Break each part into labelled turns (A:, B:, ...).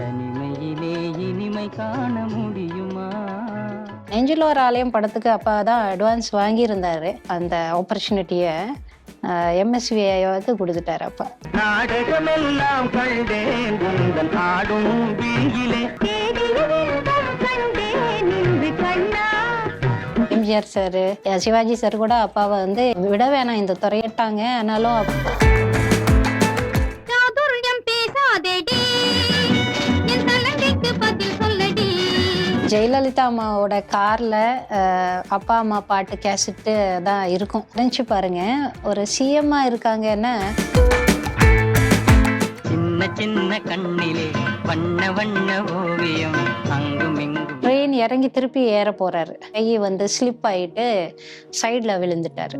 A: தனிமையிலே இனிமை காண முடியுமா?
B: நெஞ்சில் ஒரு ஆலயம் படத்துக்கு அப்பா தான் அட்வான்ஸ் வாங்கியிருந்தாரு. அந்த ஆப்பர்ச்சுனிட்டியை எம்எஸ்விஐக்கு கொடுத்துட்டாரு அப்பா.
A: நாடகமெல்லாம் கண்டேன் ஆடும்
B: எம்ஜிஆர் சார் சிவாஜி சார் கூட அப்பாவை வந்து விட வேணாம் இந்த துறையிட்டாங்க. ஆனாலும் ஜெயலலிதா அம்மாவோட கார்ல அப்பா அம்மா பாட்டு கேசட்டு தான் இருக்கும். நினைச்சு பாருங்க. ஒரு சிஎம்மா இருக்காங்கன்னா
A: சின்ன சின்ன கண்ணிலே வண்ண வண்ண ஓவியம் அங்கும் இங்கும்.
B: ட்ரெயின் இறங்கி திருப்பி ஏற போறாரு. கை வந்து ஸ்லிப் ஆயிட்டு சைடில் விழுந்துட்டாரு.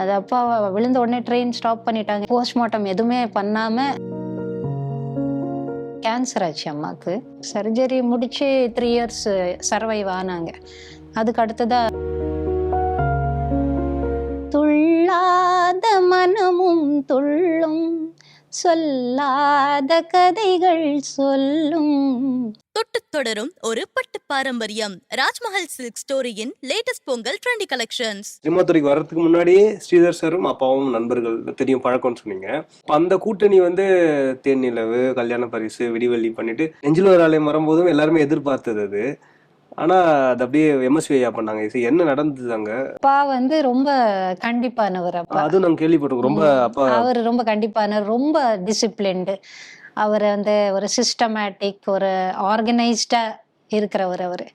B: அது அப்பா விழுந்த உடனே ட்ரெயின் ஸ்டாப் பண்ணிட்டாங்க. போஸ்ட்மார்ட்டம் எதுவுமே பண்ணாம கேன்சர் ஆச்சு அம்மாவுக்கு சர்ஜரி முடிச்சு த்ரீ இயர்ஸ் சர்வைவ் ஆனாங்க. அதுக்கு அடுத்ததா துள்ளாத மனமும் துள்ளும் சொல்லாத கதைகள் சொல்லும்.
C: தொடரும் ஒரு பட்டு பாரம்பரியம். Rajmahal silk ஸ்டோரியின் latest Pongal trendy collections
D: cinema துறைக்கு வர்றதுக்கு முன்னாடியே ஸ்ரீதர் சாரும் அப்பாவும் நண்பர்கள் தெரியும் பழக்கம்னு சொன்னீங்க. அந்த கூட்டணி வந்து தேன்னிலவு கல்யாண பரிசு விடிவெள்ளி பண்ணிட்டு நெஞ்சில் ஒரு ஆலயம் வரும்போதும் எல்லாருமே எதிர்பார்த்தது அது. ஆனா அது அப்படியே எம்எஸ்வி ஐயா பண்ணாங்க. இது என்ன நடந்தது அங்க?
B: அப்பா வந்து ரொம்ப கண்டிப்பானவர் அப்பா.
D: அதுவும் நாங்க கேள்விப்பட்டிருக்கோம். ரொம்ப அப்பா
B: அவர் ரொம்ப கண்டிப்பானவர் ரொம்ப டிசிப்ளின்டு அவர் வந்து ஒரு சிஸ்டமேட்டிக் ஒரு ஆர்கனைஸ்டா இருக்கிறவர் அவர்.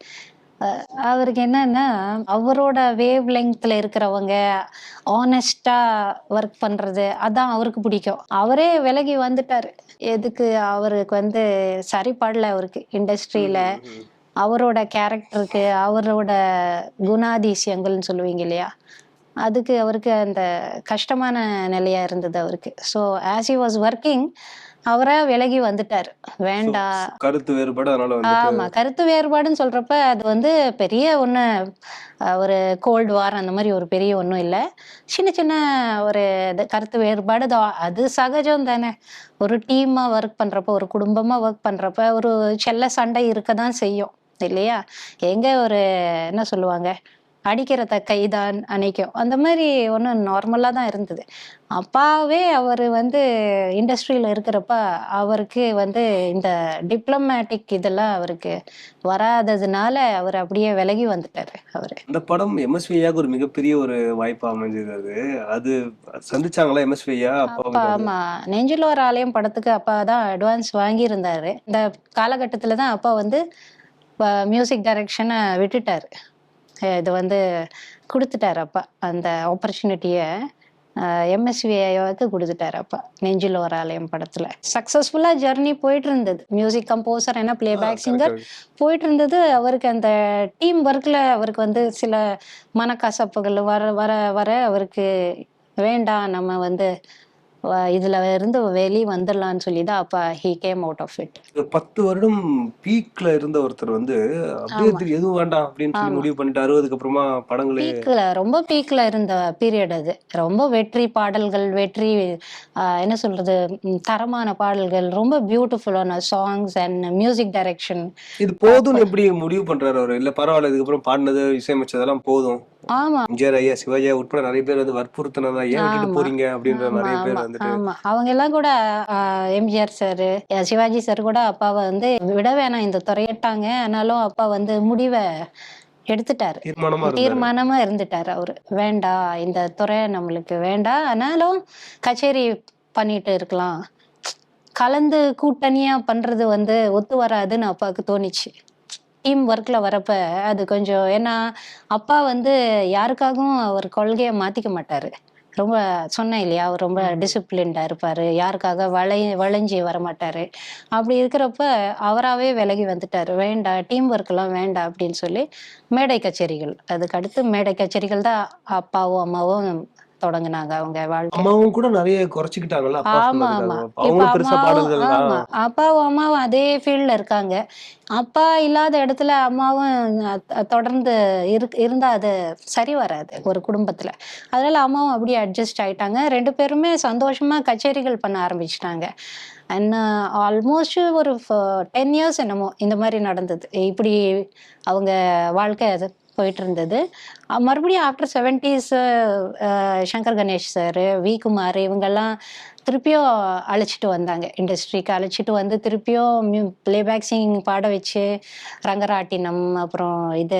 B: அவருக்கு என்னன்னா அவரோட வேவ் லெங்க்ல இருக்கிறவங்க ஆனஸ்டா ஒர்க் பண்றது அதான் அவருக்கு பிடிக்கும். அவரே விலகி வந்துட்டாரு. எதுக்கு அவருக்கு வந்து சரிப்படல அவருக்கு இண்டஸ்ட்ரியில அவரோட கேரக்டருக்கு அவரோட குணாதிசயங்கள்னு சொல்லுவீங்க இல்லையா? அதுக்கு அவருக்கு அந்த கஷ்டமான நிலையா இருந்தது அவருக்கு. So as he was working அவரா விலகி வந்துட்டார். வேண்டாம்
D: கருத்து வேறுபாடு அதனால
B: ஆமா கருத்து வேறுபாடுன்னு சொல்றப்ப அது வந்து பெரிய ஒண்ணு ஒரு கோல்டு வார் அந்த மாதிரி ஒரு பெரிய ஒன்றும் இல்லை. சின்ன சின்ன ஒரு கருத்து வேறுபாடு அது அது சகஜம் தானே. ஒரு டீமா ஒர்க் பண்றப்ப ஒரு குடும்பமா ஒர்க் பண்றப்ப ஒரு செல்ல சண்டை இருக்க தான் செய்யும் இல்லையா? எங்க ஒரு என்ன சொல்லுவாங்க? அடிக்கிறத கைதான் அணைக்கும். அந்த மாதிரி ஒன்றும் நார்மலாக தான் இருந்தது. அப்பாவே அவர் வந்து இண்டஸ்ட்ரியில் இருக்கிறப்ப அவருக்கு வந்து இந்த டிப்ளமேட்டிக் இதெல்லாம் அவருக்கு வராததுனால அவர் அப்படியே விலகி வந்துட்டாரு அவர்.
D: அந்த படம் எம்எஸ்வி ஐயாவுக்கு ஒரு மிகப்பெரிய ஒரு வாய்ப்பா அமைஞ்சது. அது சந்திச்சாங்களா எம்எஸ்வி ஐயா அப்பா
B: அப்பா
D: வந்து அது-
B: ஆமா. நெஞ்சில் ஒரு ஆலயம் படத்துக்கு அப்பா தான் அட்வான்ஸ் வாங்கியிருந்தாரு. இந்த காலகட்டத்தில் தான் அப்பா வந்து மியூசிக் டைரக்ஷனை விட்டுட்டாரு. இது வந்து கொடுத்துட்டாரு அப்பா. அந்த ஆப்பர்ச்சுனிட்டியை எம்எஸ்விஐக்கு கொடுத்துட்டாரு அப்பா. நெஞ்சில் ஒரு ஆலயம் படத்துல. சக்சஸ்ஃபுல்லா ஜர்னி போயிட்டு இருந்தது மியூசிக் கம்போசர் என்ன பிளேபேக் சிங்கர் போயிட்டு இருந்தது அவருக்கு அந்த டீம் ஒர்க்ல அவருக்கு வந்து சில மனக்கசப்புகள் வர வர வர அவருக்கு வேண்டாம். நம்ம வந்து இதுல இருந்து வெளியே வந்துடலாம்னு சொல்லி தான் அப்பா he came out of it
D: பத்து வருடம் பீக்ல இருந்த ஒருத்தர் வந்து அப்படியே எதுவும் வேண்டாம் அப்படின்னு சொல்லி. முடிவு பண்ணிட்டு அறுபதுக்கு அப்புறமா படங்களே
B: பீக்ல ரொம்ப பீக்ல இருந்த பீரியட் அது. ரொம்ப வெற்றி பாடல்கள் வெற்றி என்ன சொல்றது தரமான பாடல்கள் ரொம்ப பியூட்டிஃபுல்லான சாங்ஸ் அண்ட் மியூசிக் டைரக்ஷன்
D: இது போதும்னு எப்படி முடிவு பண்றாரு அவரு? இல்ல பரவாயில்ல இதுக்கப்புறம் பாடினது இசையமைச்சதெல்லாம் போதும்.
B: ஆமா.
D: எம்ஜிஆர் ஐயா சிவாஜி ஐயா உட்பட நிறைய பேர் வந்து வற்புறுத்தினதா ஏன் விட்டுட்டு
B: ஆமா.
D: போறீங்க அப்படின்ற
B: ஆமா,
D: நிறைய பேர்
B: ஆமா,
D: வந்துட்டு
B: ஆமா. அவங்க எல்லாம் கூட ஆஹ், எம்ஜிஆர் சார் சிவாஜி சார் கூட அப்பாவை வந்து விட வேணாம் இந்த துறையிட்டாங்க. ஆனாலும் அப்பா வந்து முடிவை எடுத்துட்டாரு.
D: தீர்மானமா
B: இருந்துட்டாரு அவரு. வேண்டாம் இந்த துறை நம்மளுக்கு வேண்டாம் ஆனாலும் கச்சேரி பண்ணிட்டு இருக்கலாம். கலந்து கூட்டணியா பண்றது வந்து ஒத்து வராதுன்னு அப்பாவுக்கு தோணுச்சு. டீம் ஒர்க்ல வரப்ப அது கொஞ்சம் ஏன்னா அப்பா வந்து யாருக்காகவும் அவர் கொள்கையை மாத்திக்க மாட்டாரு. ரொம்ப சொன்னேன் இல்லையா அவர் ரொம்ப டிசிப்ளின்டா இருப்பாரு யாருக்காக வளை வளைஞ்சி வர மாட்டாரு அப்படி இருக்கிறப்ப அவராகவே விலகி வந்துட்டாரு. வேண்டாம் டீம் ஒர்க்கெல்லாம் வேண்டாம் அப்படின்னு சொல்லி மேடை கச்சேரிகள் அதுக்கு அடுத்து மேடை கச்சேரிகள் தான் அப்பாவும் அம்மாவும் தொடங்குனாங்க அவங்க வாழ்க்கை
D: அம்மாவும் கூட நிறைய குறைச்சிக்கிட்டாங்கல்ல
B: ஆமா ஆமா. இப்ப அம்மாவும் ஆமா. அப்பாவும் அம்மாவும் அதே ஃபீல்ட்ல இருக்காங்க. அப்பா இல்லாத இடத்துல அம்மாவும் தொடர்ந்து இரு இருந்தா அது சரி வராது ஒரு குடும்பத்துல. அதனால அம்மாவும் அப்படியே அட்ஜஸ்ட் ஆயிட்டாங்க. ரெண்டு பேருமே சந்தோஷமா கச்சேரிகள் பண்ண ஆரம்பிச்சிட்டாங்க. அண்ட் ஆல்மோஸ்ட் ஒரு டென் இயர்ஸ் என்னமோ இந்த மாதிரி நடந்தது. இப்படி அவங்க வாழ்க்கை அது. போயிட்டு இருந்தது மறுபடியும் after seventies Shankar Ganesh sir V Kumar இவங்கெல்லாம் திருப்பியும் அழைச்சிட்டு வந்தாங்க. இண்டஸ்ட்ரிக்கு அழைச்சிட்டு வந்து திருப்பியும் பிளேபேக் சிங்கிங் பாட வச்சு ரங்கராட்டினம் அப்புறம் இது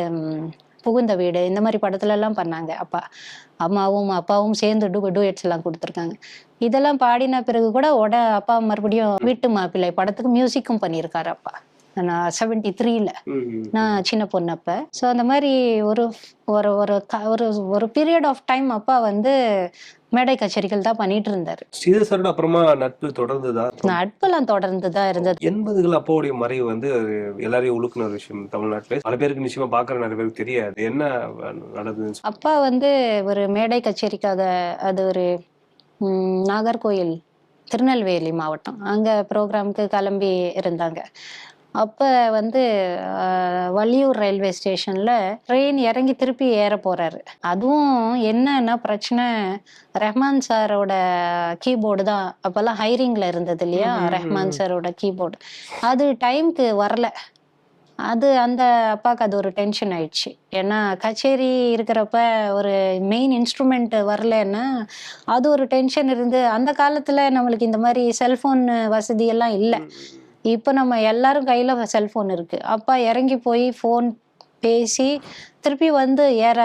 B: புகுந்த வீடு இந்த மாதிரி படத்துலலாம் பண்ணாங்க. அப்பா அம்மாவும் அப்பாவும் சேர்ந்து டூ டூயட்ஸ் எல்லாம் கொடுத்துருக்காங்க. இதெல்லாம் பாடின பிறகு கூட உட அப்பா மறுபடியும் வீட்டு மாப்பிள்ளை படத்துக்கு மியூசிக்கும் பண்ணியிருக்காரு அப்பா. நான் செவன்டி த்ரீல. நான் சின்ன பொண்ணு அப்ப ஸோ அந்த மாதிரி ஒரு ஒரு ஒரு ஒரு ஒரு பீரியட் ஆஃப் டைம் அப்பா வந்து மேடை கச்சேரிகள் தான் பண்ணிட்டு இருந்தாரு.
D: ஸ்ரீதர் சாரோட அப்புறமா நட்பு தொடர்ந்துதா?
B: நட்பெல்லாம் தொடர்ந்து தான் இருந்தது.
D: எண்பதுகள் அப்பாவுடைய மறைவு வந்து அது எல்லாரையும் உழுக்குன ஒரு விஷயம் தமிழ்நாட்டுல. பல பேருக்கு நிச்சயமா பாக்குற நிறைய பேருக்கு தெரியாது. என்ன நடந்ததுன்னு சொல்லி.
B: அப்பா வந்து ஒரு மேடை கச்சேரிக்காக அது ஒரு ம், நாகர்கோயில் திருநெல்வேலி மாவட்டம். அங்க ப்ரோக்ராம்க்கு கிளம்பி இருந்தாங்க. அப்ப வந்து வள்ளியூர் ரயில்வே ஸ்டேஷன்ல ட்ரெயின் இறங்கி திருப்பி ஏற போறாரு. அதுவும் என்னன்னா பிரச்சனை ரஹ்மான் சாரோட கீபோர்டு தான். அப்பெல்லாம் ஹைரிங்ல இருந்தது இல்லையா. ரஹ்மான் சாரோட கீபோர்டு. அது டைம்க்கு வரல. அது அந்த அப்பாவுக்கு அது ஒரு டென்ஷன் ஆயிடுச்சு. ஏன்னா கச்சேரி இருக்கிறப்ப ஒரு மெயின் இன்ஸ்ட்ருமெண்ட் வரலன்னா அது ஒரு டென்ஷன் இருந்து அந்த காலத்துல நம்மளுக்கு இந்த மாதிரி செல்போன் வசதி எல்லாம் இல்லை. இப்போ நம்ம எல்லாரும் கையில் செல்ஃபோன் இருக்குது அப்பா இறங்கி போய் ஃபோன் பேசி திருப்பி வந்து ஏற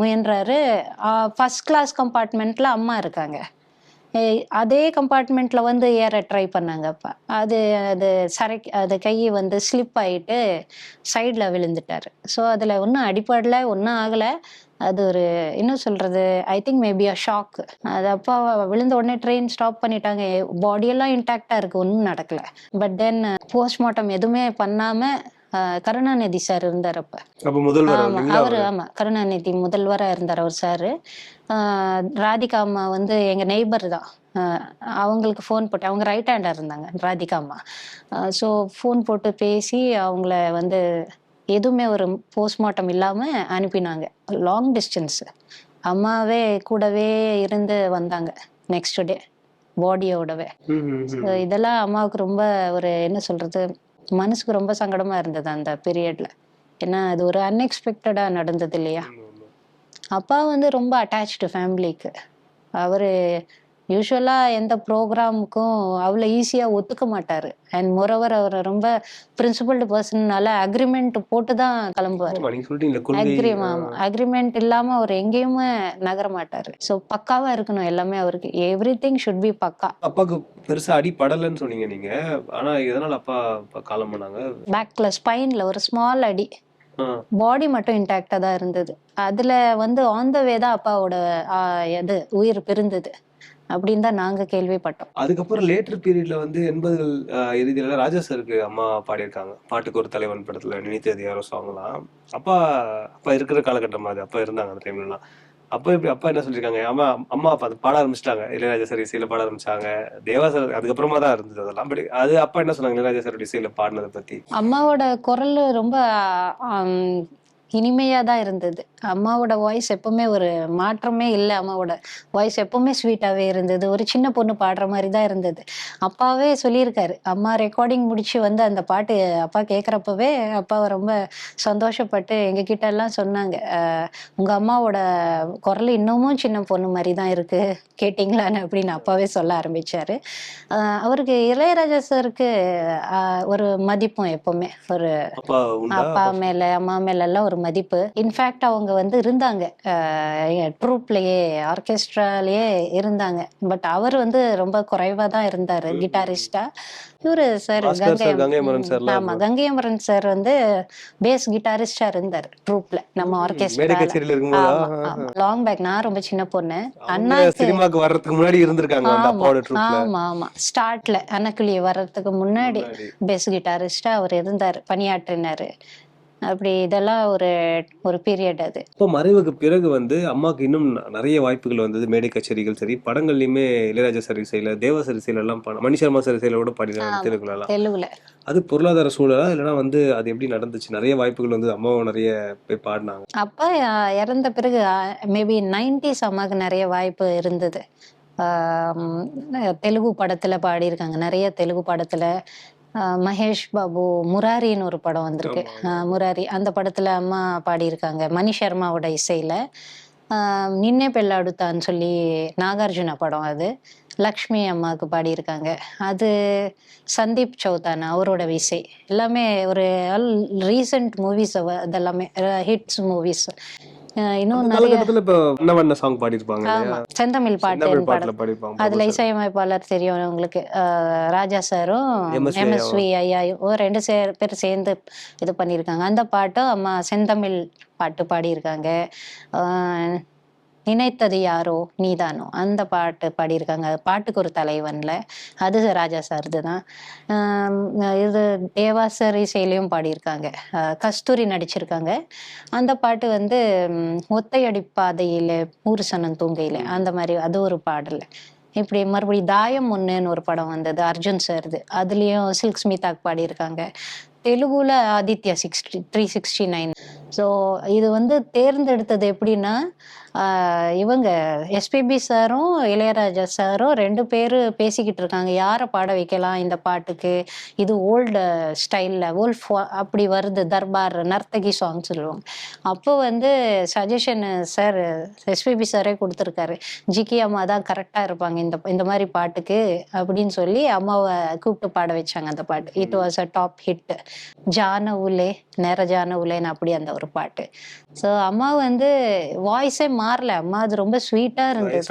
B: முயன்றாரு. ஃபஸ்ட் கிளாஸ் கம்பார்ட்மெண்ட்டில் அம்மா இருக்காங்க. அதே கம்பார்ட்மெண்ட்ல வந்து ஏற ட்ரை பண்ணாங்க அப்பா. அது அது சரைக்கு அது கை வந்து ஸ்லிப் ஆயிட்டு சைடில் விழுந்துட்டாரு. ஸோ அதில் ஒன்றும் அடிப்படல ஒன்றும் ஆகலை. அது ஒரு என்ன சொல்றது I think maybe a shock அது அப்பா விழுந்த உடனே ட்ரெயின் ஸ்டாப் பண்ணிட்டாங்க. பாடியெல்லாம் இன்டாக்டா இருக்கு ஒன்றும் நடக்கல. பட் தென் போஸ்ட்மார்ட்டம் எதுவுமே பண்ணாம அஹ், கருணாநிதி சார் இருந்தார் அப்ப. அவரு? ஆமா கருணாநிதி முதல்வரா இருந்தார் அவர் சாரு ராதிகா அம்மா வந்து எங்க நெய்பர் தான். அவங்களுக்கு ஃபோன் போட்டு அவங்க ரைட் ஹேண்டா இருந்தாங்க ராதிகா அம்மா. ஸோ ஃபோன் போட்டு பேசி அவங்கள வந்து எதுவுமே ஒரு போஸ்ட்மார்ட்டம் இல்லாம அனுப்பினாங்க. லாங் டிஸ்டன்ஸ் அம்மாவே கூடவே இருந்து வந்தாங்க நெக்ஸ்ட் டே பாடியோடவே இதெல்லாம் அம்மாவுக்கு ரொம்ப ஒரு என்ன சொல்றது மனசுக்கு ரொம்ப சங்கடமா இருந்தது அந்த பீரியட்ல ஏன்னா அது ஒரு அன்எக்ஸ்பெக்டடா நடந்தது இல்லையா. அப்பா வந்து ரொம்ப அட்டாச்டு ஃபேமிலிக்கு அவரு யூஸ்வலா எந்த ப்ரோக்ராமுக்கும் அவ்வளோ ஈஸியா ஒத்துக்க மாட்டாரு. அண்ட் மொரவர் அவர் ரொம்ப பிரின்சிபல்டு பர்சன்னால அக்ரிமெண்ட் போட்டு தான் கிளம்புவார்.
D: ஆமா, நீங்க சொல்லிட்டீங்க கொள்கை
B: அக்ரிம் ஆமா அக்ரிமெண்ட் இல்லாம அவர் எங்கேயுமே நகர மாட்டாரு. ஸோ பக்காவா இருக்கணும் எல்லாமே அவருக்கு. எவ்ரி திங் ஷுட் பி பக்கா.
D: அப்பாவுக்கு பெருசா அடி படலன்னு சொன்னீங்க நீங்க. ஆனா எதனால அப்பா காலம் பண்ணாங்க
B: பேக்ல ஸ்பைன்ல ஒரு ஸ்மால் அடி. பாடி மட்டும் இன்டாக்டா தான் இருந்தது. அதுல வந்து ஆன் த வே தான் அப்பாவோட இது உயிர் பிரிந்தது. அப்படின்னு தான் நாங்க கேள்விப்பட்டோம்.
D: அதுக்கப்புறம் லேட்டர் பீரியட்ல வந்து எண்பதுகள் இறுதியில ராஜா சாருக்கு அம்மா பாடியிருக்காங்க. பாட்டுக்கு ஒரு தலைவன் படத்துல நினைத்தது யாரோ சாங்லாம் அப்பா அப்பா இருக்கிற காலகட்டம் அது. அப்பா இருந்தாங்க அந்த டைம்லலாம் அப்போ இப்படி அப்பா என்ன சொல்லியிருக்காங்க அம்மா அம்மா அப்பா அது பாட ஆரம்பிச்சிட்டாங்க. இளையராஜா சார் இசையில பாட ஆரம்பிச்சாங்க. தேவா சார் அதுக்கப்புறமா தான் இருந்தது அதெல்லாம். பட் அது அப்பா என்ன சொன்னாங்க? இளையராஜா சார் இசையில பாடினதை பத்தி.
B: அம்மாவோட குரல் ரொம்ப ஆம், இனிமையா தான் இருந்தது. அம்மாவோட வாய்ஸ் எப்பவுமே ஒரு மாற்றமே இல்லை அம்மாவோட வாய்ஸ் எப்பவுமே ஸ்வீட்டாவே இருந்தது. ஒரு சின்ன பொண்ணு பாடுற மாதிரி தான் இருந்தது. அப்பாவே சொல்லியிருக்காரு அம்மா ரெக்கார்டிங் முடிச்சு வந்து அந்த பாட்டு அப்பா கேட்குறப்பவே அப்பா ரொம்ப சந்தோஷப்பட்டு எங்க கிட்ட எல்லாம் சொன்னாங்க. அஹ், உங்க அம்மாவோட குரல் இன்னமும் சின்ன பொண்ணு மாதிரி தான் இருக்கு. கேட்டிங்களான்னு அப்படின்னு அப்பாவே சொல்ல ஆரம்பிச்சாரு. அஹ், அவருக்கு இளையராஜா சாருக்கு ஒரு மதிப்பும் எப்பவுமே. ஒரு
D: அப்பா
B: மேல அம்மா மேல எல்லாம் ஒரு மதிப்பு. இன்ஃபேக்ட் அவங்க வந்து இருந்தாங்க. ட்ரூப்லயே ஆர்கெஸ்ட்ராலயே இருந்தாங்க. பட் அவர் வந்து ரொம்ப குறைவா தான் இருந்தாரு கிட்டாரிஸ்டா இவரு sir
D: Bhaskar
B: Gangai
D: sir, Gangai Amaran sir எல்லாம்
B: ஆமா கங்கை அமரன் சார் வந்து பேஸ் கிட்டாரிஸ்டா இருந்தாரு ட்ரூப்ல நம்ம ஆர்கெஸ்ட்ரா லாங் பேக் நான் ரொம்ப சின்ன பொண்ணு. அண்ணாக்கு
D: சினிமாக்கு வர்றதுக்கு முன்னாடி இருந்திருக்காங்க
B: ஆமா ஆமா ஆமா. ஸ்டார்ட்ல அன்னக்கிளி வர்றதுக்கு முன்னாடி
D: முன்னாடி.
B: பேஸ் கிட்டாரிஸ்டா அவர் இருந்தார் பணியாற்றினாரு. அப்படி இதெல்லாம் ஒரு ஒரு பீரியட் அது.
D: இப்போ மறைவுக்கு பிறகு வந்து அம்மாவுக்கு இன்னும் நிறைய வாய்ப்புகள் வந்தது. மேடை கச்சேரிகள் சரி படங்கள்லயுமே இளையராஜா சார் இசையில தேவா சார் இசையில எல்லாம் பாட மணி சர்மா சார் இசையில கூட பாடினாங்க. தெலுங்குலாம்
B: தெலுங்குல.
D: அது பொருளாதார சூழலா இல்லைன்னா வந்து அது எப்படி நடந்துச்சு? நிறைய வாய்ப்புகள் வந்து அம்மாவும் நிறைய போய் பாடினாங்க.
B: அப்பா இறந்த பிறகு மேபி நைன்டிஸ் அம்மாவுக்கு நிறைய வாய்ப்பு இருந்தது. தெலுங்கு படத்துல பாடியிருக்காங்க. நிறைய தெலுங்கு படத்துல மகேஷ் பாபு முராரின்னு ஒரு படம் வந்திருக்கு. முராரி. அந்த படத்துல அம்மா பாடியிருக்காங்க மணி சர்மாவோட இசையில. நின்னே பெல்லாடுத்தான்னு சொல்லி நாகார்ஜுன படம் அது. லக்ஷ்மி அம்மாவுக்கு பாடியிருக்காங்க. அது சந்தீப் சௌதானா அவரோட இசை. எல்லாமே ஒரு ரீசன்ட் மூவிஸ் அதெல்லாமே ஹிட்ஸ் மூவிஸ். இன்னும்
D: காலகட்டத்துல இப்ப சாங்
B: செந்தமிழ் பாட்டு படம்.
D: பாடிருப்பாங்க
B: அதுல இசையமைப்பாளர் தெரியும் உங்களுக்கு. ராஜா சாரும் எம்எஸ்வி ஐயாவும். ரெண்டு சே பேர் சேர்ந்து இது பண்ணியிருக்காங்க. அந்த பாட்டும் அம்மா செந்தமிழ் பாட்டு பாடியிருக்காங்க. ஆஹ் நினைத்தது யாரோ? நீதானோ? அந்த பாட்டு பாடியிருக்காங்க. பாட்டுக்கு ஒரு தலைவன்ல. அது ராஜா சார்து தான். இது தேவாசர் இசையிலையும் பாடியிருக்காங்க. கஸ்தூரி நடிச்சிருக்காங்க. அந்த பாட்டு வந்து ஒத்தையடி பாதையில ஊருசனம் தூங்கையில. அந்த மாதிரி அது ஒரு பாடல். இப்படி மறுபடியும் தாயம் ஒன்றுன்னு ஒரு படம் வந்தது அர்ஜுன் சார்து. அதுலேயும் சில்க் ஸ்மிதாக் பாடியிருக்காங்க. தெலுங்குல Aditya sixty three sixty nine. So இது வந்து தேர்ந்தெடுத்தது எப்படின்னா இவங்க எஸ்பிபி சாரும் இளையராஜா சாரும் ரெண்டு பேர் பேசிக்கிட்டு இருக்காங்க. யாரை பாட வைக்கலாம் இந்த பாட்டுக்கு? இது ஓல்டு ஸ்டைலில் ஓல்ஃப் அப்படி வருது தர்பார் நர்த்தகி சாங் சொல்லுவாங்க. அப்போ வந்து சஜஷன் சார் எஸ்பிபி சாரே கொடுத்துருக்காரு. ஜிகி அம்மா தான் கரெக்டாக இருப்பாங்க இந்த இந்த மாதிரி பாட்டுக்கு அப்படின்னு சொல்லி அம்மாவை கூப்பிட்டு பாட வச்சாங்க அந்த பாட்டு. It was a top hit ஜான உலே நேர ஜான உலேன்னு அப்படி அந்த ஒரு பாட்டு. ஸோ அம்மா வந்து வாய்ஸே மாறல. அம்மா அது ரொம்ப ஸ்வீட்டாக இருந்தது.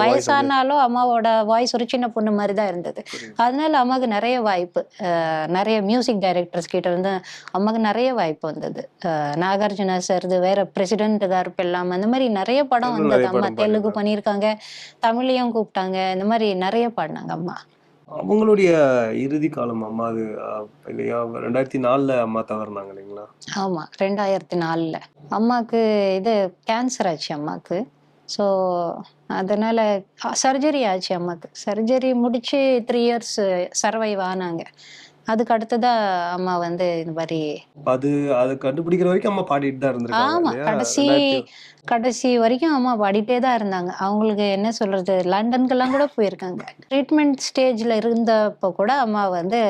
D: வயசானாலும்
B: அம்மாவோட வாய்ஸ் ஒரு சின்ன பொண்ணு மாதிரி தான் இருந்தது. அதனால அம்மாவுக்கு நிறைய வாய்ப்பு. நிறைய மியூசிக் டைரக்டர்ஸ் கிட்ட இருந்து அம்மாவுக்கு நிறைய வாய்ப்பு வந்தது. நாகார்ஜுனா சார்து வேற பிரசிடென்ட் கருப்பு எல்லாம் அந்த மாதிரி நிறைய படம் வந்தது அம்மா. தெலுங்கு பண்ணியிருக்காங்க. தமிழையும் கூப்பிட்டாங்க. இந்த மாதிரி நிறைய பாடினாங்க அம்மா.
D: அவங்களுடைய இறுதி காலம் அம்மா அது இல்லையா? ரெண்டாயிரத்தி நாலுல அம்மா தவறுனாங்க இல்லைங்களா?
B: ஆமா ரெண்டாயிரத்தி நாலுல. அம்மாக்கு இது கேன்சர் ஆச்சு அம்மாக்கு. ஸோ அதனால சர்ஜரி ஆச்சு அம்மாக்கு. சர்ஜரி முடிச்சு த்ரீ இயர்ஸ் சர்வைவ் ஆனாங்க. அதுக்கு அடுத்ததா அம்மா வந்து இந்த மாதிரி
D: அது அது கண்டுபிடிக்கிற வரைக்கும் அம்மா பாடிட்டு தான் இருந்திருக்காங்க
B: ஆமா? கடைசி கடைசி வரைக்கும் அம்மா பாடிட்டே தான் இருந்தாங்க. அவங்களுக்கு என்ன சொல்றது லண்டனுக்கெல்லாம் கூட போயிருக்காங்க. ட்ரீட்மெண்ட் ஸ்டேஜ்ல இருந்தப்போ கூட அம்மா வந்து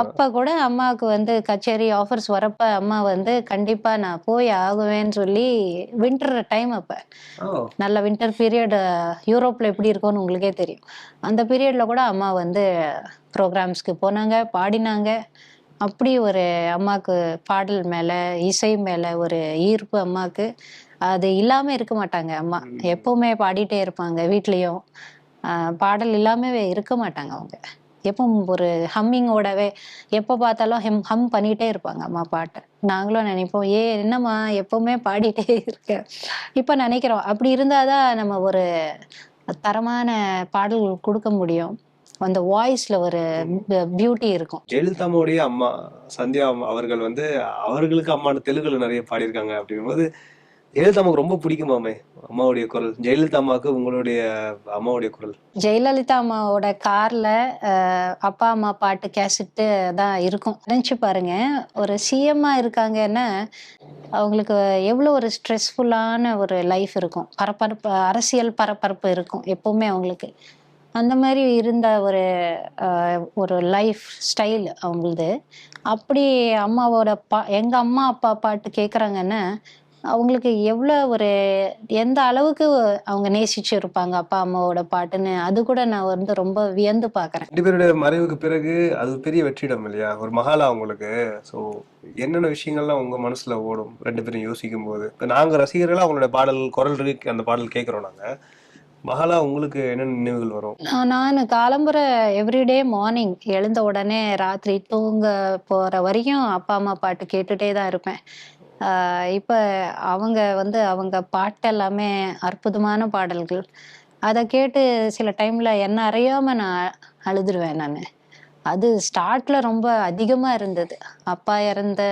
D: அப்ப கூட
B: அம்மாவுக்கு வந்து கச்சேரி ஆஃபர்ஸ் வரப்ப அம்மா வந்து கண்டிப்பா நான் போய் ஆகுவேன்னு சொல்லி வின்டர் டைம் அப்ப. நல்ல வின்டர் பீரியட் யூரோப்ல எப்படி இருக்கும்னு உங்களுக்கே தெரியும். அந்த பீரியட்ல கூட அம்மா வந்து ப்ரோக்ராம்ஸ்க்கு போனாங்க பாடினாங்க. அப்படி ஒரு அம்மாவுக்கு பாடல் மேல இசை மேல ஒரு ஈர்ப்பு அம்மாவுக்கு அது இல்லாம இருக்க மாட்டாங்க. அம்மா எப்பவுமே பாடிட்டே இருப்பாங்க வீட்லயும். பாடல் இல்லாம இருக்க மாட்டாங்க அவங்க. எப்பவும் ஒரு ஹம்மிங்கோடவே எப்போ பார்த்தாலும் ஹம் ஹம் பண்ணிட்டே இருப்பாங்க அம்மா பாட்டு. நாங்களும் நினைப்போம் ஏ என்னம்மா எப்பவுமே பாடிட்டே இருக்க? இப்போ நினைக்கிறோம். அப்படி இருந்தாதான் நம்ம ஒரு தரமான பாடல்கள் கொடுக்க முடியும். அந்த வாய்ஸ்ல ஒரு பியூட்டி இருக்கும்.
D: ஜெயலலிதாவோடைய அம்மா சந்தியா அவர்கள் வந்து அவர்களுக்கு அம்மான தெலுங்குல நிறைய பாடியிருக்காங்க அப்படிங்கும்போது ஜெயலலிதா அம்மாவுக்கு ரொம்ப பிடிக்குமாமே அம்மாவுடைய குரல். ஜெயலலிதா அம்மாவுக்கு உங்களுடைய அம்மாவுடைய குரல்.
B: ஜெயலலிதா அம்மாவோட கார்ல அப்பா அம்மா பாட்டு கேசட்டு தான் இருக்கும். நினைச்சு பாருங்க ஒரு சிஎம்மா இருக்காங்கன்னா அவங்களுக்கு எவ்வளோ ஒரு ஸ்ட்ரெஸ்ஃபுல்லான ஒரு லைஃப் இருக்கும். பரபரப்பு அரசியல் பரபரப்பு இருக்கும் எப்பவுமே அவங்களுக்கு. அந்த மாதிரி இருந்த ஒரு ஒரு லைஃப் ஸ்டைல் அவங்களுது. அப்படி அம்மாவோட பா எங்க அம்மா அப்பா பாட்டு கேட்குறாங்கன்னா அவங்களுக்கு எவ்வளோ ஒரு எந்த அளவுக்கு அவங்க நேசிச்சு இருப்பாங்க அப்பா அம்மாவோட பாட்டுன்னு அது கூட நான் வந்து ரொம்ப வியந்து பார்க்கறேன்
D: ரெண்டு பேருடைய மறைவுக்கு பிறகு அது பெரிய வெற்றிடம் இல்லையா? ஒரு மகாலா உங்களுக்கு ஸோ என்னென்ன விஷயங்கள்லாம் உங்க மனசுல ஓடும்? ரெண்டு பேரும் யோசிக்கும் போது இப்போ நாங்க ரசிகர்களா அவங்களோட பாடல் குரல் இருக்கு அந்த பாடல் கேட்குறோம் நாங்க. மகாலா உங்களுக்கு என்னென்ன நினைவுகள் வரும்?
B: நான் காலம்புற எவ்ரிடே மார்னிங் எழுந்த உடனே ராத்திரி தூங்க போற வரைக்கும் அப்பா அம்மா பாட்டு கேட்டுட்டே தான் இருப்பேன். இப்போ அவங்க வந்து அவங்க பாட்டு எல்லாமே அற்புதமான பாடல்கள். அதை கேட்டு சில டைமில் என்ன அறியாமல் நான் அழுதுருவேன் நான். அது ஸ்டார்ட்ல ரொம்ப அதிகமாக இருந்தது. அப்பா இறந்த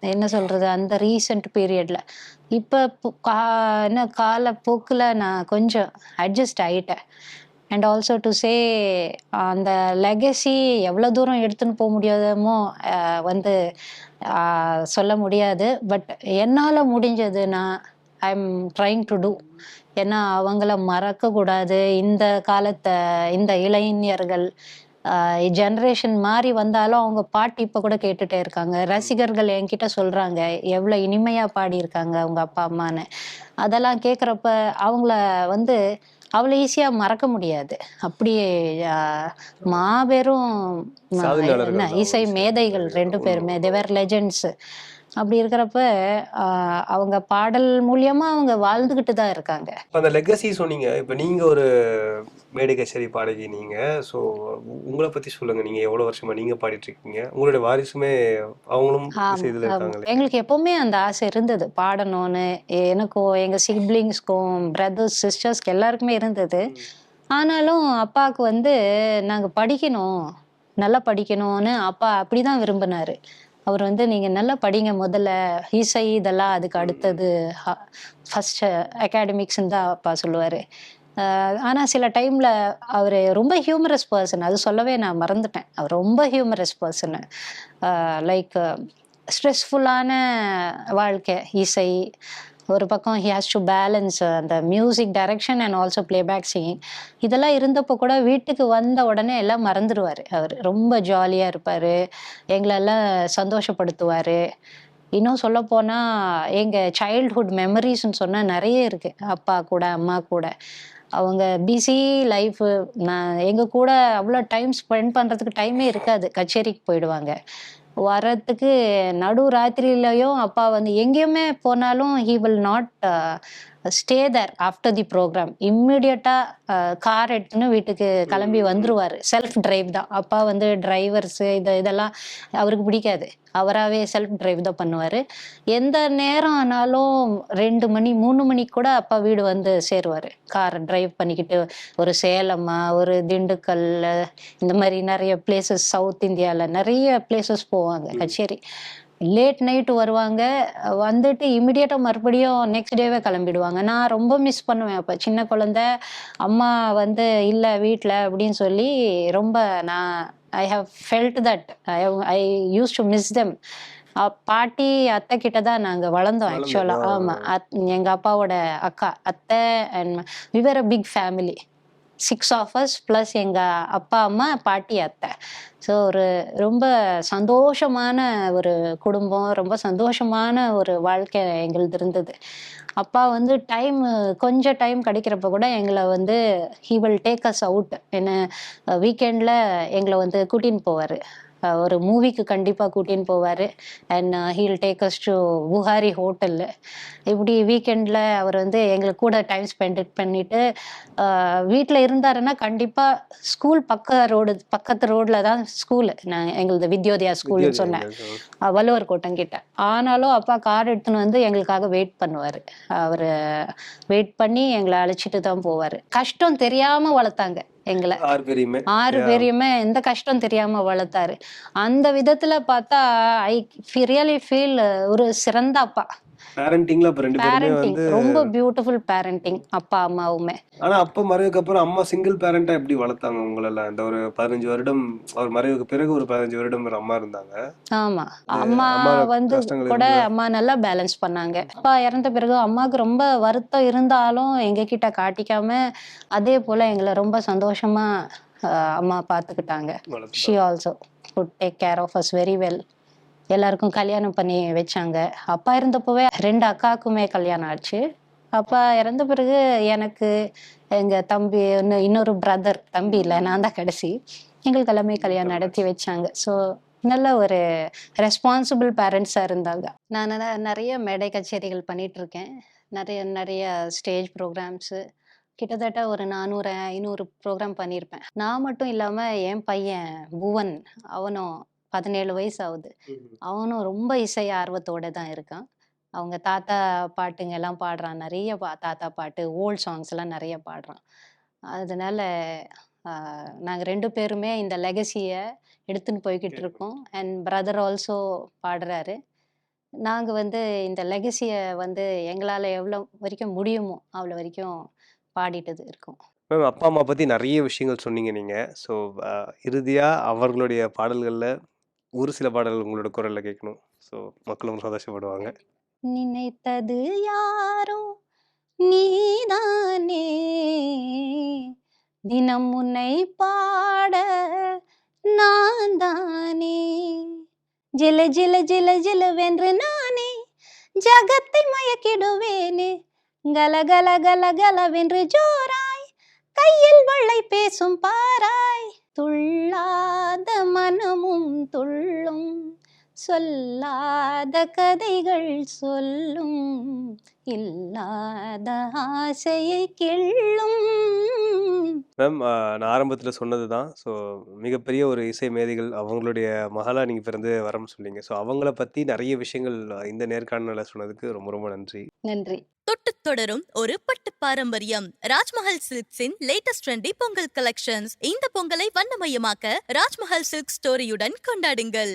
B: என்ன சொல்றது அந்த ரீசெண்ட் பீரியட்ல இப்போ கா- என்ன கால நான் கொஞ்சம் அட்ஜஸ்ட் ஆகிட்டேன் அண்ட் ஆல்சோ டு சே அந்த லெகசி எவ்வளோ தூரம் எடுத்துன்னு போக முடியாதமோ uh, வந்து uh, சொல்ல முடியாது. பட் என்னால் முடிஞ்சது நான் I am trying to do ஏன்னா அவங்கள மறக்கக்கூடாது. இந்த காலத்தை இந்த இளைஞர்கள் uh, ஜென்ரேஷன் மாறி வந்தாலும் அவங்க பாட்டு இப்போ கூட கேட்டுட்டே இருக்காங்க. ரசிகர்கள் என்கிட்ட சொல்கிறாங்க எவ்வளோ இனிமையாக பாடியிருக்காங்க அவங்க அப்பா அம்மான்னு. அதெல்லாம் கேட்குறப்ப அவங்கள வந்து அவ்வளோ ஈஸியாக மறக்க முடியாது. அப்படியே ஆஹ், மாபெரும் இசை. மேதைகள் ரெண்டு பேருமே. தேவர் லெஜெண்ட்ஸ் அப்படி இருக்கிறப்ப அவங்க பாடல் மூலியமா அவங்க வாழ்ந்துகிட்டு தான் இருக்காங்க.
D: அந்த லெகசி சொன்னீங்க. இப்ப நீங்க ஒரு மேடை கச்சேரி பாடகி நீங்க. ஸோ உங்களை பத்தி சொல்லுங்க. நீங்க எவ்வளவு வருஷமா நீங்க பாடிட்டு இருக்கீங்க. உங்களுடைய வாரிசுமே அவங்களும்
B: எங்களுக்கு எப்பவுமே அந்த ஆசை இருந்தது. பாடணும்னு. எனக்கும் எங்க சிப்ளிங்ஸ்க்கும் பிரதர்ஸ் சிஸ்டர்ஸ்க்கு எல்லாருக்குமே இருந்தது. ஆனாலும் அப்பாவுக்கு வந்து நாங்க படிக்கணும். நல்லா படிக்கணும்னு அப்பா அப்படிதான் விரும்பினாரு. அவர் வந்து நீங்க நல்லா படிங்க முதல்ல. இசை இதெல்லாம் அதுக்கு அடுத்தது ஃபர்ஸ்ட் அகாடமிக்ஸ்ன்னு தான் அப்பா சொல்லுவாரு. ஆனால் ஆனா சில டைம்ல அவர் ரொம்ப ஹியூமரஸ் பர்சன் அது சொல்லவே நான் மறந்துட்டேன். அவர் ரொம்ப ஹியூமரஸ் பர்சனு லைக் ஸ்ட்ரெஸ்ஃபுல்லான வாழ்க்கை இசை ஒரு பக்கம் ஹி ஹாஸ் டு பேலன்ஸ் அந்த music direction and also playback singing இதெல்லாம் இருந்தப்போ கூட வீட்டுக்கு வந்த உடனே எல்லாம் மறந்துடுவார். அவர் ரொம்ப ஜாலியாக இருப்பார். எங்களெல்லாம் சந்தோஷப்படுத்துவார். இன்னும் சொல்ல போனால் எங்கள் சைல்ட்ஹுட் மெமரிஸ்ன்னு சொன்னால் நிறைய இருக்குது அப்பா கூட அம்மா கூட. அவங்க பிஸி லைஃப் நான் எங்கள் கூட அவ்வளோ டைம் ஸ்பெண்ட் பண்ணுறதுக்கு டைமே இருக்காது. கச்சேரிக்கு போயிடுவாங்க. வர்றதுக்கு நடு ராத்திரியிலையும் அப்பா வந்து எங்கேயுமே போனாலும் he will not stay there after the programme இம்மிடியட்டாக car எடுத்துன்னு வீட்டுக்கு கிளம்பி வந்துருவார். செல்ஃப் டிரைவ் தான். அப்பா வந்து டிரைவர்ஸு இது இதெல்லாம் அவருக்கு பிடிக்காது. அவராகவே செல்ஃப் டிரைவ் தான் பண்ணுவார். எந்த நேரம் ஆனாலும் ரெண்டு மணி மூணு மணிக்கு கூட அப்பா வீடு வந்து சேருவார். கார் டிரைவ் பண்ணிக்கிட்டு ஒரு சேலமா ஒரு திண்டுக்கல் இந்த மாதிரி நிறைய பிளேசஸ் சவுத் இந்தியாவில் நிறைய பிளேசஸ் போவாங்க கச்சேரி. லேட் நைட்டு வருவாங்க. வந்துட்டு இமிடியேட்டாக மறுபடியும் நெக்ஸ்ட் டேவே கிளம்பிடுவாங்க. நான் ரொம்ப மிஸ் பண்ணுவேன் அப்போ. சின்ன குழந்தை அம்மா வந்து இல்லை வீட்டில் அப்படின்னு சொல்லி ரொம்ப நான் I have felt that I I use to miss them பாட்டி அத்தை கிட்ட தான் நாங்கள் வளர்ந்தோம் ஆக்சுவலாக
D: வளர்ந்தது, ஆ.
B: ஆமாம் அத் எங்கள் அப்பாவோட அக்கா அத்தை and we were a big family six of us plus எங்கள் அப்பா அம்மா பாட்டி அத்தை. ஸோ ஒரு ரொம்ப சந்தோஷமான ஒரு குடும்பம் ரொம்ப சந்தோஷமான ஒரு வாழ்க்கை எங்களுது இருந்தது. அப்பா வந்து டைம் கொஞ்சம் டைம் கிடைக்கிறப்ப கூட எங்களை வந்து he will take us out என்ன வீக்கெண்டில் எங்களை வந்து கூட்டின்னு போவார். ஒரு மூவிக்கு கண்டிப்பாக கூட்டின்னு போவார். And he'll take us to Buhari ஹோட்டலில் இப்படி வீக்கெண்டில் அவர் வந்து எங்களுக்கு கூட டைம் ஸ்பெண்ட் பண்ணிட்டு வீட்டில் இருந்தாருன்னா கண்டிப்பாக ஸ்கூல் பக்க ரோடு பக்கத்து ரோடில் தான் ஸ்கூலு நான் எங்களது வித்யோதயா ஸ்கூல்னு சொன்னேன். வள்ளுவர் கோட்டம் கிட்ட. ஆனாலும் அப்பா கார் எடுத்துன்னு வந்து எங்களுக்காக வெயிட் பண்ணுவார். அவர் வெயிட் பண்ணி எங்களை அழைச்சிட்டு தான் போவார். கஷ்டம் தெரியாம வளர்த்தாங்க. எங்களை.
D: ஆறு பேரையுமே.
B: எந்த கஷ்டம் தெரியாம வளர்த்தாரு. அந்த விதத்துல பார்த்தா ஐ ரியலி ஃபீல் ஒரு சிறந்த அப்பா.
D: பேரண்டிங்ல அப்ப ரெண்டு பேருமே வந்து
B: ரொம்ப பியூட்டிஃபுல் பேரண்டிங் அப்பா அம்மாவுமே.
D: ஆனா அப்பா மறைவுக்கு அப்புறம் அம்மா சிங்கிள் பேரண்டா எப்படி வளர்த்தாங்க உங்களெல்லாம்? இந்த ஒரு பதினஞ்சு வருடம் அவர் மறைவுக்கு பிறகு ஒரு பதினஞ்சு வருடம் ஒரு அம்மா இருந்தாங்க.
B: ஆமா. அம்மா வந்து கூட? அம்மா நல்லா பேலன்ஸ் பண்ணாங்க. அப்பா இறந்த பிறகு அம்மாவுக்கு ரொம்ப வருத்தம் இருந்தாலும் எங்க கிட்ட காட்டிக்காம அதே போல எங்களை ரொம்ப சந்தோஷமா அம்மா பார்த்துக்கிட்டாங்க.
D: வளர்த்தாங்க.
B: She also good take care of us very well எல்லாருக்கும் கல்யாணம் பண்ணி வச்சாங்க. அப்பா இருந்தப்பவே ரெண்டு அக்காவுக்குமே கல்யாணம் ஆச்சு. அப்பா இறந்த பிறகு எனக்கு எங்க தம்பி இன்னும் இன்னொரு பிரதர் தம்பி இல்லை நான் தான் கடைசி. எங்களுக்கு எல்லாமே கல்யாணம் நடத்தி வச்சாங்க. ஸோ நல்ல ஒரு ரெஸ்பான்சிபிள் பேரண்ட்ஸாக இருந்தாங்க. நான் நிறைய மேடை கச்சேரிகள் பண்ணிட்டு இருக்கேன் நிறைய நிறைய ஸ்டேஜ் ப்ரோக்ராம்ஸு கிட்டத்தட்ட ஒரு நானூறு ஐநூறு ப்ரோக்ராம் பண்ணியிருப்பேன் நான் மட்டும் இல்லாமல் என் பையன் புவன் அவனும் பதினேழு வயசு ஆகுது அவனும் ரொம்ப இசை ஆர்வத்தோட தான் இருக்கான். அவங்க தாத்தா பாட்டுங்க எல்லாம் பாடுறான். நிறைய பா தாத்தா பாட்டு ஓல்ட் சாங்ஸ் எல்லாம் நிறைய பாடுறான். அதனால நாங்கள் ரெண்டு பேருமே இந்த லெகசியை எடுத்துன்னு போய்கிட்டு இருக்கோம். அண்ட் பிரதர் ஆல்சோ பாடுறாரு. நாங்கள் வந்து இந்த லெகசியை வந்து எங்களால் எவ்வளோ வரைக்கும் முடியுமோ அவ்வளோ வரைக்கும் பாடிட்டு இருக்கோம்.
D: மேம் அப்பா அம்மா பத்தி நிறைய விஷயங்கள் சொன்னீங்க நீங்க. ஸோ இறுதியா அவர்களுடைய பாடல்கள்ல ஒரு சில பாடல்கள் உங்களோட குரல்ல கேட்கணும் ஸோ மக்களும் சந்தோஷப்படுவாங்க.
B: நினைத்தது யாரோ? நீதானே. தினம் உன்னை பாட நான் தானே. ஜில ஜில ஜில ஜிலவென்று நானே. ஜகத்தை மயக்கிடுவேனே. கல கல கல கலவென்று ஜோராய். கையில் வள்ளை பேசும் பாராய். துள்ளாத மனமும் துள்ளும் சொல்லாத கதைகள் சொல்லும் இல்லாத ஆசையை கிள்ளும்.
D: மேம் நான் ஆரம்பத்தில் சொன்னது தான். ஸோ மிகப்பெரிய ஒரு இசை மேதைகள் அவங்களுடைய மகளா நீங்கள் பிறந்து வரம்னு சொன்னீங்க. ஸோ அவங்கள பற்றி நிறைய விஷயங்கள் இந்த நேர்காணலில் சொன்னதுக்கு ரொம்ப ரொம்ப நன்றி.
B: நன்றி.
C: தொட்டுத் தொடரும் ஒரு பட்டு பாரம்பரியம். ராஜ்மஹல் சில்க்ஸின் லேட்டஸ்ட் ட்ரெண்டி பொங்கல் கலெக்ஷன்ஸ் இந்த பொங்கலை வண்ணமயமாக்க ராஜ்மஹல் சில்க் ஸ்டோரியுடன் கொண்டாடுங்கள்.